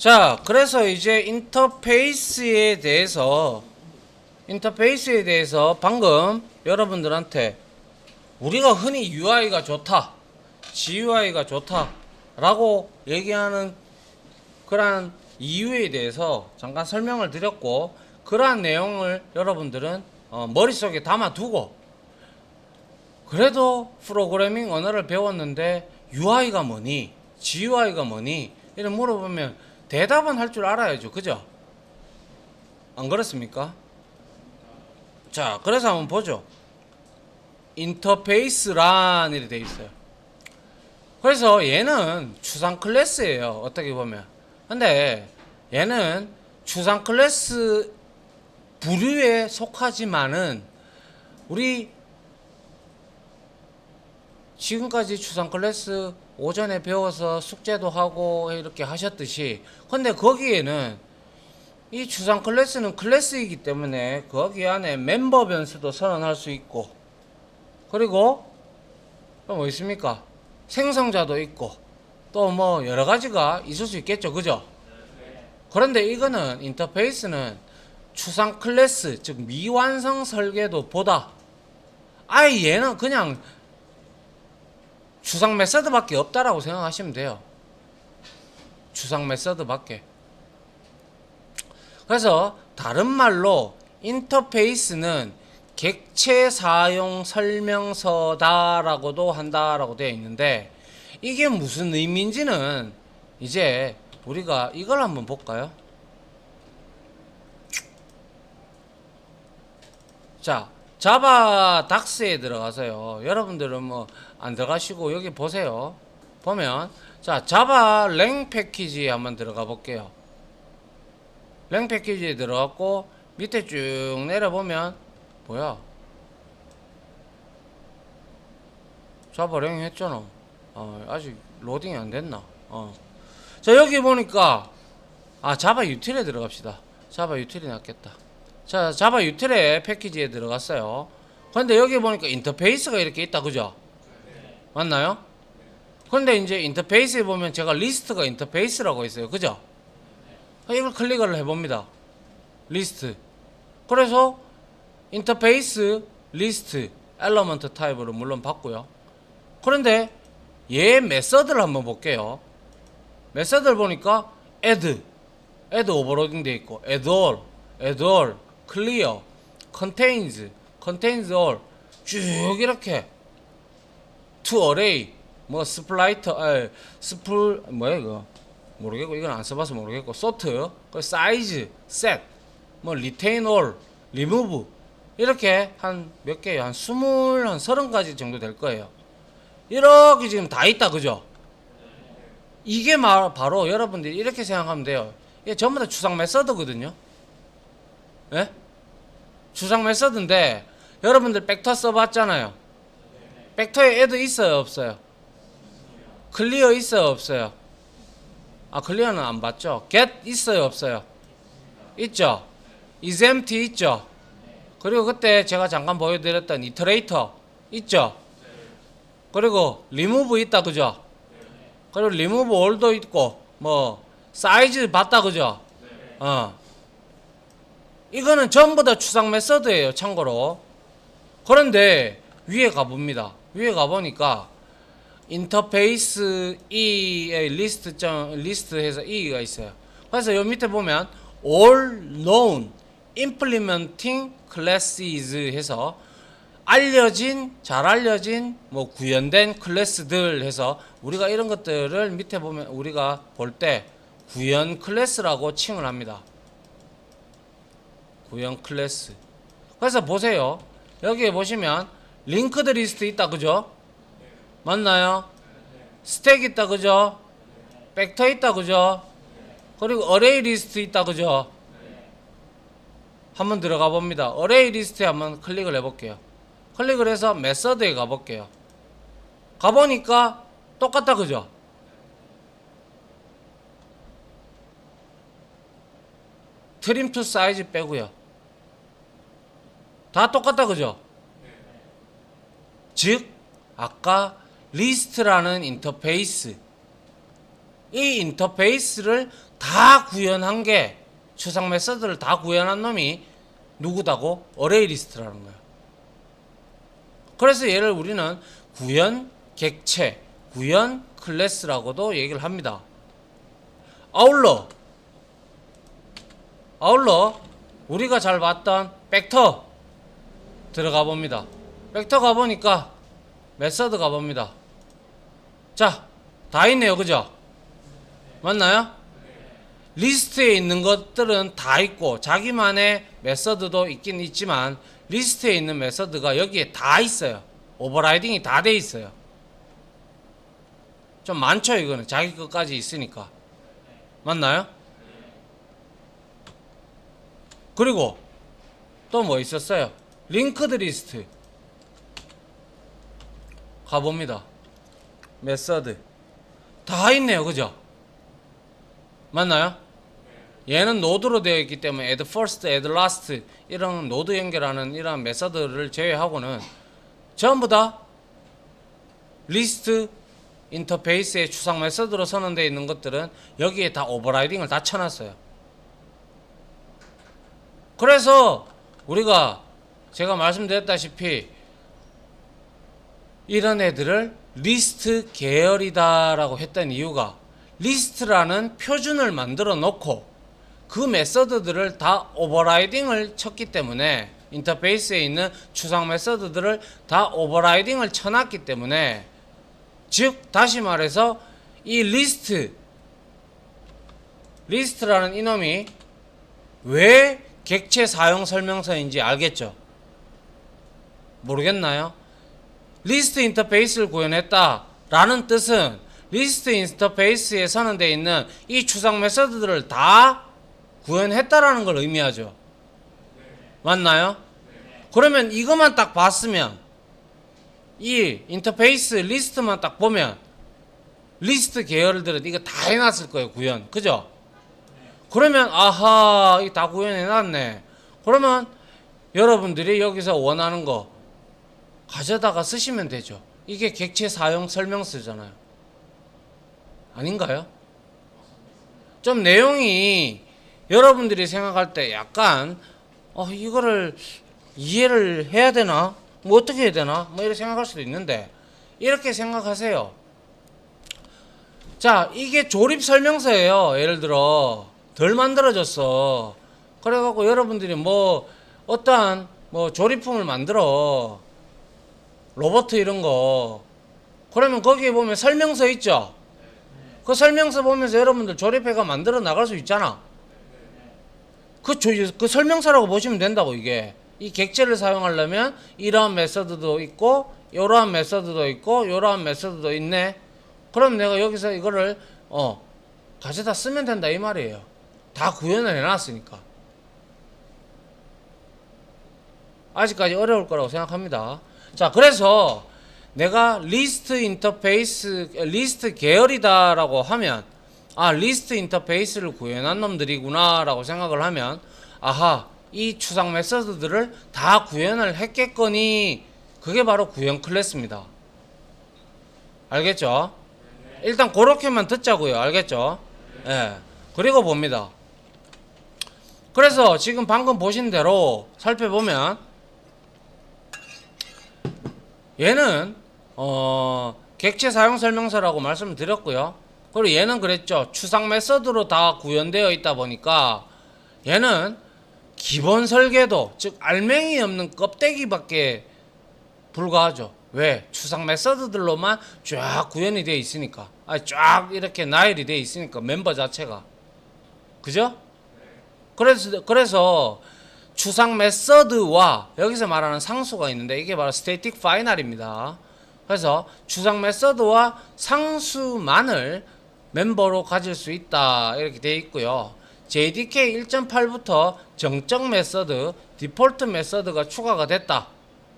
자, 그래서 이제 인터페이스에 대해서 인터페이스에 대해서 방금 여러분들한테 우리가 흔히 UI가 좋다, GUI가 좋다라고 얘기하는 그러한 이유에 대해서 잠깐 설명을 드렸고 그러한 내용을 여러분들은 어, 머릿속에 담아두고 그래도 프로그래밍 언어를 배웠는데 UI가 뭐니? GUI가 뭐니? 이런 물어보면 대답은 할 줄 알아야죠. 그죠? 안 그렇습니까? 자, 그래서 한번 보죠. 인터페이스란 이렇게 돼 있어요. 그래서 얘는 추상 클래스예요. 어떻게 보면. 근데 얘는 추상 클래스 부류에 속하지만은 우리 지금까지 추상 클래스 오전에 배워서 숙제도 하고 이렇게 하셨듯이 근데 거기에는 이 추상 클래스는 클래스이기 때문에 거기 안에 멤버 변수도 선언할 수 있고 그리고 또 뭐 있습니까? 생성자도 있고 또 뭐 여러 가지가 있을 수 있겠죠. 그죠? 그런데 이거는 인터페이스는 추상 클래스 즉 미완성 설계도 보다 아예 얘는 그냥 추상 메서드밖에 없다라고 생각하시면 돼요. 추상 메서드밖에. 그래서 다른 말로 인터페이스는 객체 사용 설명서다라고도 한다라고 되어 있는데 이게 무슨 의미인지는 이제 우리가 이걸 한번 볼까요? 자, 자바 닥스에 들어가서요. 여러분들은 뭐 안 들어가시고 여기 보세요. 보면 자, 자바 랭 패키지에 한번 들어가 볼게요. 랭 패키지에 들어갔고 밑에 쭉 내려보면 뭐야? 자바 랭 했잖아. 어, 아직 로딩이 안 됐나? 어. 자, 여기 보니까 아, 자바 유틸에 들어갑시다. 자바 유틸이 낫겠다. 자, 자바 유틸의 패키지에 들어갔어요. 근데 여기 보니까 인터페이스가 이렇게 있다, 그죠? 맞나요? 근데 이제 인터페이스에 보면 제가 리스트가 인터페이스라고 있어요, 그죠? 이걸 클릭을 해봅니다. 리스트. 그래서 인터페이스 리스트 엘러먼트 타입으로 물론 받고요. 그런데 얘 메서드를 한번 볼게요. 메서드를 보니까 add, add 오버로딩 돼 있고 add all, add all, clear, contains, contains all. 쭉 이렇게. to array. 뭐 스플라이터 아 스플 뭐야 이거? 모르겠고 이건 안 써봐서 모르겠고. sort 그 size set. 뭐 retain all remove. 이렇게 한 몇 개요? 한 스물 한 서른 가지 정도 될 거예요. 이렇게 지금 다 있다 그죠? 이게 말 바로 여러분들이 이렇게 생각하면 돼요. 이게 전부 다 추상 메서드거든요. 예? 추상 메서드인데 여러분들 벡터 써봤잖아요. 벡터에 애도 있어요 없어요? 클리어 있어요 없어요? 아 클리어는 안 봤죠? get 있어요 없어요? 있죠? is empty 있죠? 그리고 그때 제가 잠깐 보여드렸던 이터레이터 있죠? 그리고 remove 있다 그죠? 그리고 remove all도 있고 뭐 사이즈 봤다 그죠? 어 이거는 전부 다 추상 메서드예요 참고로 그런데 위에 가봅니다 위에 가보니까 인터페이스 E의 리스트 점 리스트해서 E가 있어요. 그래서 요 밑에 보면 all known implementing classes 해서 알려진 잘 알려진 뭐 구현된 클래스들 해서 우리가 이런 것들을 밑에 보면 우리가 볼 때 구현 클래스라고 칭을 합니다. 구현 클래스. 그래서 보세요. 여기에 보시면 링크드 리스트 있다 그죠? 맞나요? 스택 있다 그죠? 벡터 있다 그죠? 그리고 어레이 리스트 있다 그죠? 한번 들어가 봅니다. 어레이 리스트에 한번 클릭을 해 볼게요. 클릭을 해서 메서드에 가 볼게요. 가 보니까 똑같다 그죠? 트림 투 사이즈 빼고요. 다 똑같다 그죠? 즉 아까 리스트라는 인터페이스 이 인터페이스를 다 구현한 게 추상 메서드를 다 구현한 놈이 누구다고 어레이 리스트라는 거야. 그래서 얘를 우리는 구현 객체, 구현 클래스라고도 얘기를 합니다. 아울러 아울러 우리가 잘 봤던 벡터 들어가 봅니다. 벡터 가 보니까 메서드 가 봅니다. 자, 다 있네요. 그죠? 맞나요? 리스트에 있는 것들은 다 있고 자기만의 메서드도 있긴 있지만 리스트에 있는 메서드가 여기에 다 있어요. 오버라이딩이 다 돼 있어요. 좀 많죠, 이거는. 자기 것까지 있으니까. 맞나요? 그리고 또 뭐 있었어요? 링크드 리스트. 가봅니다. 메서드. 다 있네요. 그죠? 맞나요? 얘는 노드로 되어 있기 때문에 add first, add last 이런 노드 연결하는 이런 메서드를 제외하고는 전부 다 리스트 인터페이스의 추상 메서드로 선언되어 있는 것들은 여기에 다 오버라이딩을 다 쳐놨어요. 그래서 우리가 제가 말씀드렸다시피 이런 애들을 리스트 계열이다라고 했던 이유가 리스트라는 표준을 만들어 놓고 그 메서드들을 다 오버라이딩을 쳤기 때문에 인터페이스에 있는 추상 메서드들을 다 오버라이딩을 쳐놨기 때문에 즉 다시 말해서 이 리스트 리스트라는 이놈이 왜 객체 사용 설명서인지 알겠죠? 모르겠나요? 리스트 인터페이스를 구현했다 라는 뜻은 리스트 인터페이스에 선언되어 있는 이 추상 메서드들을 다 구현했다라는 걸 의미하죠. 맞나요? 그러면 이것만 딱 봤으면 이 인터페이스 리스트만 딱 보면 리스트 계열들은 이거 다 해놨을 거예요 구현 그죠? 그러면 아하 이거 다 구현해놨네 그러면 여러분들이 여기서 원하는 거 가져다가 쓰시면 되죠 이게 객체 사용 설명서잖아요 아닌가요? 좀 내용이 여러분들이 생각할 때 약간 어 이거를 이해를 해야 되나? 뭐 어떻게 해야 되나? 뭐 이렇게 생각할 수도 있는데 이렇게 생각하세요. 자, 이게 조립 설명서예요. 예를 들어 덜 만들어졌어. 그래갖고 여러분들이 뭐 어떠한 뭐 조립품을 만들어 로버트 이런 거. 그러면 거기에 보면 설명서 있죠. 그 설명서 보면서 여러분들 조립해가 만들어 나갈 수 있잖아. 그, 조, 그 설명서라고 보시면 된다고 이게. 이 객체를 사용하려면 이러한 메서드도 있고 이러한 메서드도 있고 이러한 메서드도 있네. 그럼 내가 여기서 이거를 어 가져다 쓰면 된다 이 말이에요. 다 구현을 해놨으니까. 아직까지 어려울 거라고 생각합니다 자 그래서 내가 리스트 인터페이스 리스트 계열이다라고 하면 아 리스트 인터페이스를 구현한 놈들이구나라고 생각을 하면 아하 이 추상 메서드들을 다 구현을 했겠거니 그게 바로 구현 클래스입니다. 알겠죠? 일단 그렇게만 듣자고요. 알겠죠? 예. 그리고 봅니다. 그래서 지금 방금 보신 대로 살펴보면 얘는 어 객체 사용 설명서라고 말씀을 드렸고요. 그리고 얘는 그랬죠. 추상 메서드로 다 구현되어 있다 보니까 얘는 기본 설계도 즉 알맹이 없는 껍데기밖에 불과하죠. 왜? 추상 메서드들로만 쫙 구현이 되어 있으니까. 아, 쫙 이렇게 나열이 되어 있으니까 멤버 자체가. 그죠? 그래서 그래서 추상 메서드와 여기서 말하는 상수가 있는데 이게 바로 스테이틱 파이널입니다. 그래서 추상 메서드와 상수만을 멤버로 가질 수 있다 이렇게 되어 있고요. JDK 1.8부터 정적 메서드, 디폴트 메서드가 추가가 됐다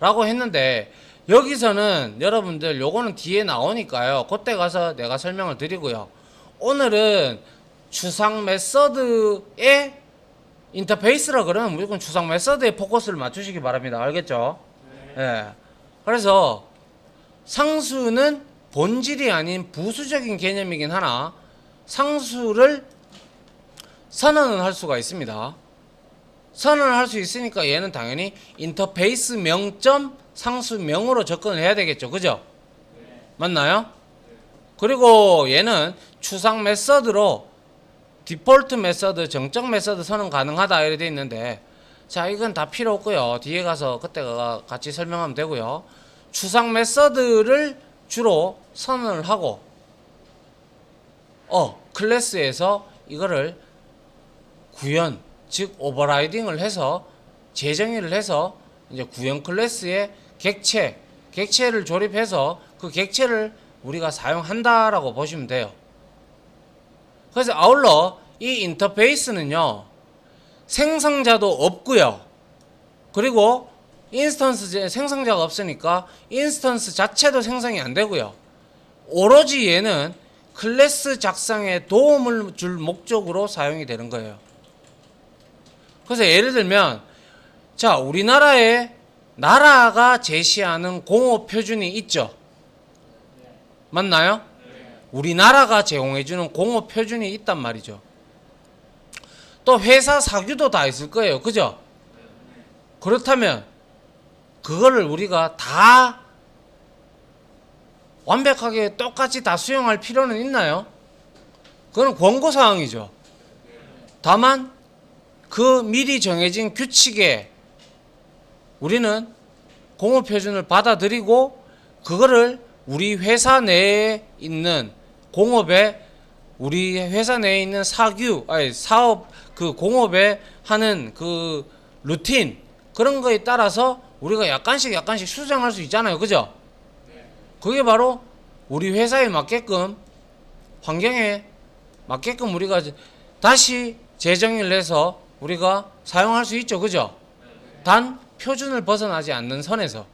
라고 했는데 여기서는 여러분들 요거는 뒤에 나오니까요. 그때 가서 내가 설명을 드리고요. 오늘은 추상 메서드의 인터페이스라 그러면 무조건 추상 메서드에 포커스를 맞추시기 바랍니다. 알겠죠? 예. 그래서 상수는 본질이 아닌 부수적인 개념이긴 하나 상수를 선언을 할 수가 있습니다. 선언을 할 수 있으니까 얘는 당연히 인터페이스 명점 상수명으로 접근을 해야 되겠죠. 그죠? 맞나요? 그리고 얘는 추상 메서드로 디폴트 메서드, 정적 메서드 선언 가능하다 이렇게 돼 있는데 자 이건 다 필요 없고요. 뒤에 가서 그때가 같이 설명하면 되고요. 추상 메서드를 주로 선언을 하고 어 클래스에서 이거를 구현 즉 오버라이딩을 해서 재정의를 해서 이제 구현 클래스의 객체 객체를 조립해서 그 객체를 우리가 사용한다라고 보시면 돼요. 그래서 아울러 이 인터페이스는요 생성자도 없고요. 그리고 인스턴스 생성자가 없으니까 인스턴스 자체도 생성이 안 되고요. 오로지 얘는 클래스 작성에 도움을 줄 목적으로 사용이 되는 거예요. 그래서 예를 들면 자 우리나라에 나라가 제시하는 공업 표준이 있죠. 맞나요? 우리나라가 제공해주는 공업 표준이 있단 말이죠. 또 회사 사규도 다 있을 거예요. 그죠? 그렇다면 그거를 우리가 다 완벽하게 똑같이 다 수용할 필요는 있나요? 그건 권고 사항이죠. 다만 그 미리 정해진 규칙에 우리는 공업 표준을 받아들이고 그거를 우리 회사 내에 있는 공업에 우리 회사 내에 있는 사규 아니 사업 그 공업에 하는 그 루틴 그런 거에 따라서 우리가 약간씩 약간씩 수정할 수 있잖아요. 그죠? 그게 바로 우리 회사에 맞게끔 환경에 맞게끔 우리가 다시 재정의를 해서 우리가 사용할 수 있죠. 그죠? 단 표준을 벗어나지 않는 선에서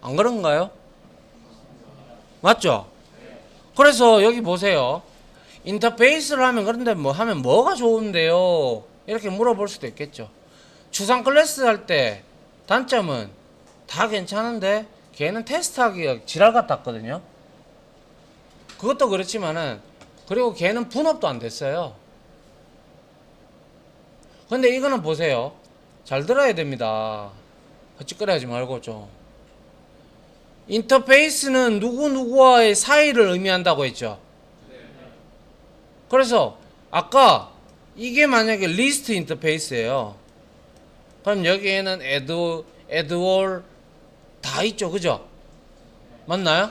안 그런가요? 맞죠? 그래서 여기 보세요. 인터페이스를 하면 그런데 뭐 하면 뭐가 좋은데요? 이렇게 물어볼 수도 있겠죠. 추상 클래스 할 때 단점은 다 괜찮은데 걔는 테스트하기가 지랄 같았거든요. 그것도 그렇지만은 그리고 걔는 분업도 안 됐어요. 근데 이거는 보세요. 잘 들어야 됩니다. 헛짓거리하지 말고 좀. 인터페이스는 누구누구와의 사이를 의미한다고 했죠. 그래서 아까 이게 만약에 리스트 인터페이스예요. 그럼 여기에는 에드 에드월 다 있죠. 그죠? 맞나요?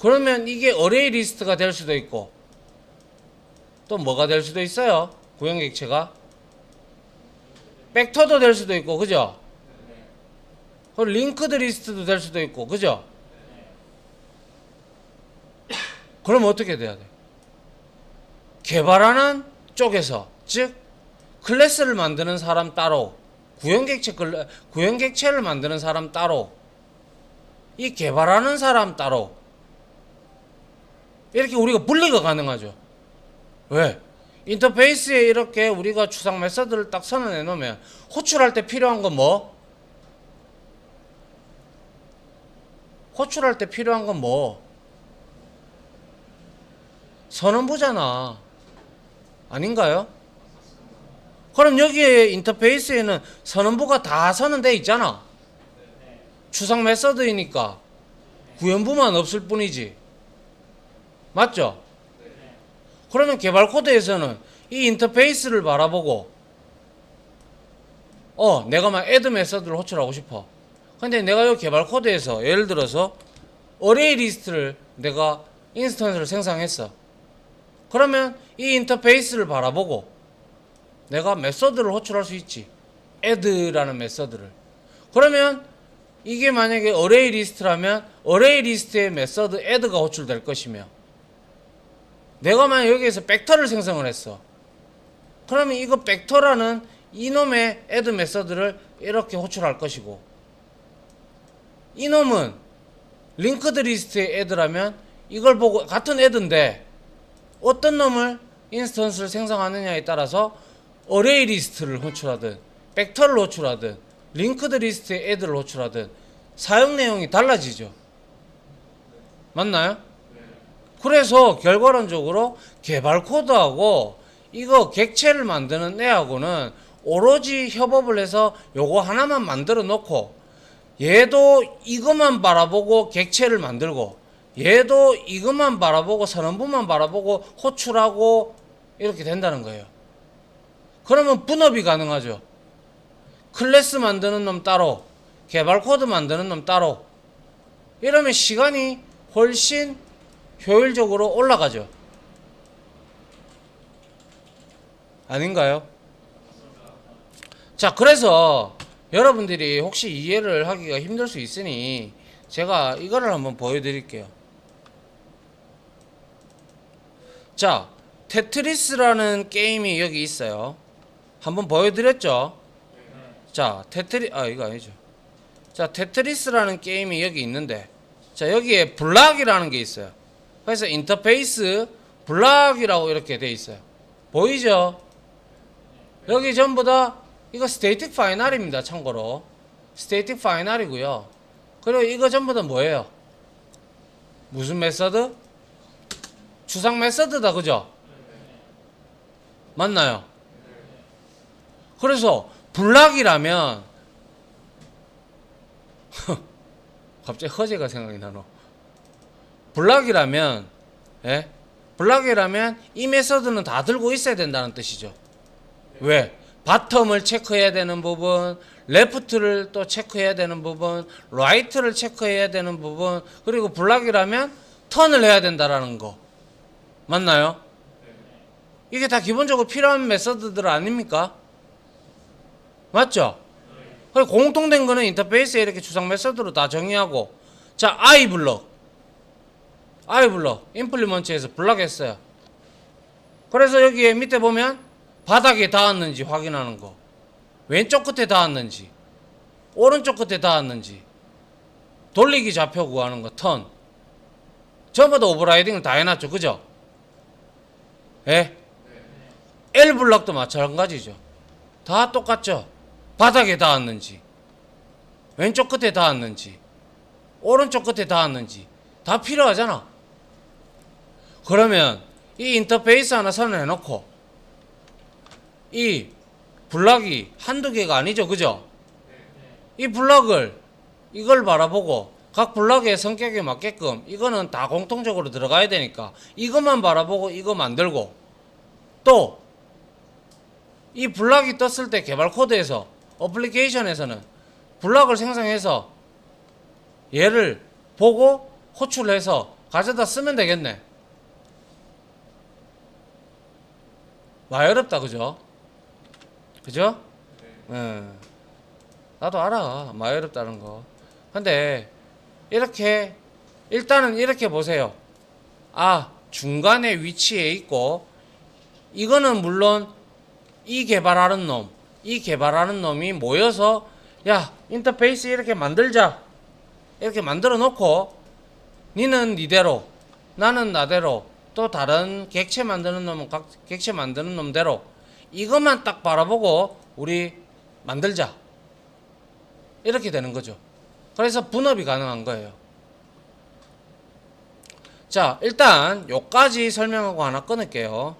그러면 이게 어레이 리스트가 될 수도 있고 또 뭐가 될 수도 있어요. 구형 객체가 벡터도 될 수도 있고 그죠? 그리고 링크드 리스트도 될 수도 있고 그죠? 그럼 어떻게 돼야 돼? 개발하는 쪽에서 즉 클래스를 만드는 사람 따로 구형객체 구형객체를 만드는 사람 따로 이 개발하는 사람 따로 이렇게 우리가 분리가 가능하죠. 왜? 인터페이스에 이렇게 우리가 추상 메서드를 딱 선언해 놓으면 호출할 때 필요한 건 뭐? 호출할 때 필요한 건 뭐? 선언부잖아. 아닌가요? 그럼 여기에 인터페이스에는 선언부가 다 선언돼 있잖아. 추상 메서드이니까 구현부만 없을 뿐이지. 맞죠? 그러면 개발 코드에서는 이 인터페이스를 바라보고 어 내가 막 애드 메서드를 호출하고 싶어. 근데 내가 이 개발 코드에서 예를 들어서 어레이 리스트를 내가 인스턴스를 생성했어. 그러면 이 인터페이스를 바라보고 내가 메서드를 호출할 수 있지. add라는 메서드를. 그러면 이게 만약에 어레이 리스트라면 어레이 리스트의 메서드 add가 호출될 것이며 내가 만약 여기에서 벡터를 생성을 했어. 그러면 이거 벡터라는 이놈의 add 메서드를 이렇게 호출할 것이고 이놈은 링크드 리스트의 add라면 이걸 보고 같은 add인데 어떤 놈을 인스턴스를 생성하느냐에 따라서 어레이 리스트를 호출하든 벡터를 호출하든 링크드 리스트의 애들을 호출하든 사용 내용이 달라지죠. 맞나요? 그래서 결과론적으로 개발 코드하고 이거 객체를 만드는 애하고는 오로지 협업을 해서 요거 하나만 만들어 놓고 얘도 이것만 바라보고 객체를 만들고 얘도 이것만 바라보고 선언부만 바라보고 호출하고 이렇게 된다는 거예요. 그러면 분업이 가능하죠. 클래스 만드는 놈 따로, 개발 코드 만드는 놈 따로. 이러면 시간이 훨씬 효율적으로 올라가죠. 아닌가요? 자, 그래서 여러분들이 혹시 이해를 하기가 힘들 수 있으니 제가 이거를 한번 보여드릴게요. 자, 테트리스라는 게임이 여기 있어요. 한번 보여드렸죠? 자, 테트리, 아, 이거 아니죠. 자, 테트리스라는 게임이 여기 있는데, 자, 여기에 블락이라는 게 있어요. 그래서 인터페이스 블락이라고 이렇게 돼 있어요. 보이죠? 여기 전부 다 이거 스테이틱 파이널입니다. 참고로 스테이틱 파이널이고요. 그리고 이거 전부 다 뭐예요? 무슨 메서드? 추상 메서드다 그죠? 맞나요? 그래서 블락이라면 갑자기 허재가 생각이 나노. 블락이라면 예? 블락이라면 이 메서드는 다 들고 있어야 된다는 뜻이죠. 왜? 바텀을 체크해야 되는 부분, 레프트를 또 체크해야 되는 부분, 라이트를 체크해야 되는 부분, 그리고 블락이라면 턴을 해야 된다라는 거. 맞나요? 이게 다 기본적으로 필요한 메서드들 아닙니까? 맞죠? 그리고 공통된 거는 인터페이스에 이렇게 추상 메서드로 다 정의하고 자, I 블럭. I 블럭. 임플리먼트에서 블럭 했어요. 그래서 여기에 밑에 보면 바닥에 닿았는지 확인하는 거. 왼쪽 끝에 닿았는지. 오른쪽 끝에 닿았는지. 돌리기 좌표 구하는 거, 턴. 전부 다 오버라이딩을 다 해놨죠. 그죠? 예? L 블럭도 마찬가지죠. 다 똑같죠. 바닥에 닿았는지, 왼쪽 끝에 닿았는지, 오른쪽 끝에 닿았는지 다 필요하잖아. 그러면 이 인터페이스 하나 선언해 놓고 이 블럭이 한두 개가 아니죠. 그죠? 이 블럭을 이걸 바라보고 각 블럭의 성격에 맞게끔 이거는 다 공통적으로 들어가야 되니까 이것만 바라보고 이거 만들고 또 이 블럭이 떴을 때 개발 코드에서 어플리케이션에서는 블럭을 생성해서 얘를 보고 호출해서 가져다 쓰면 되겠네. 많이 어렵다 그죠? 그죠? 예. 나도 알아 많이 어렵다는 거. 근데 이렇게 일단은 이렇게 보세요. 아 중간에 위치해 있고 이거는 물론 이 개발하는 놈, 이 개발하는 놈이 모여서 야 인터페이스 이렇게 만들자 이렇게 만들어 놓고 니는 니대로 나는 나대로 또 다른 객체 만드는 놈은 각 객체 만드는 놈대로 이것만 딱 바라보고 우리 만들자 이렇게 되는 거죠. 그래서 분업이 가능한 거예요. 자 일단 요까지 설명하고 하나 끊을게요.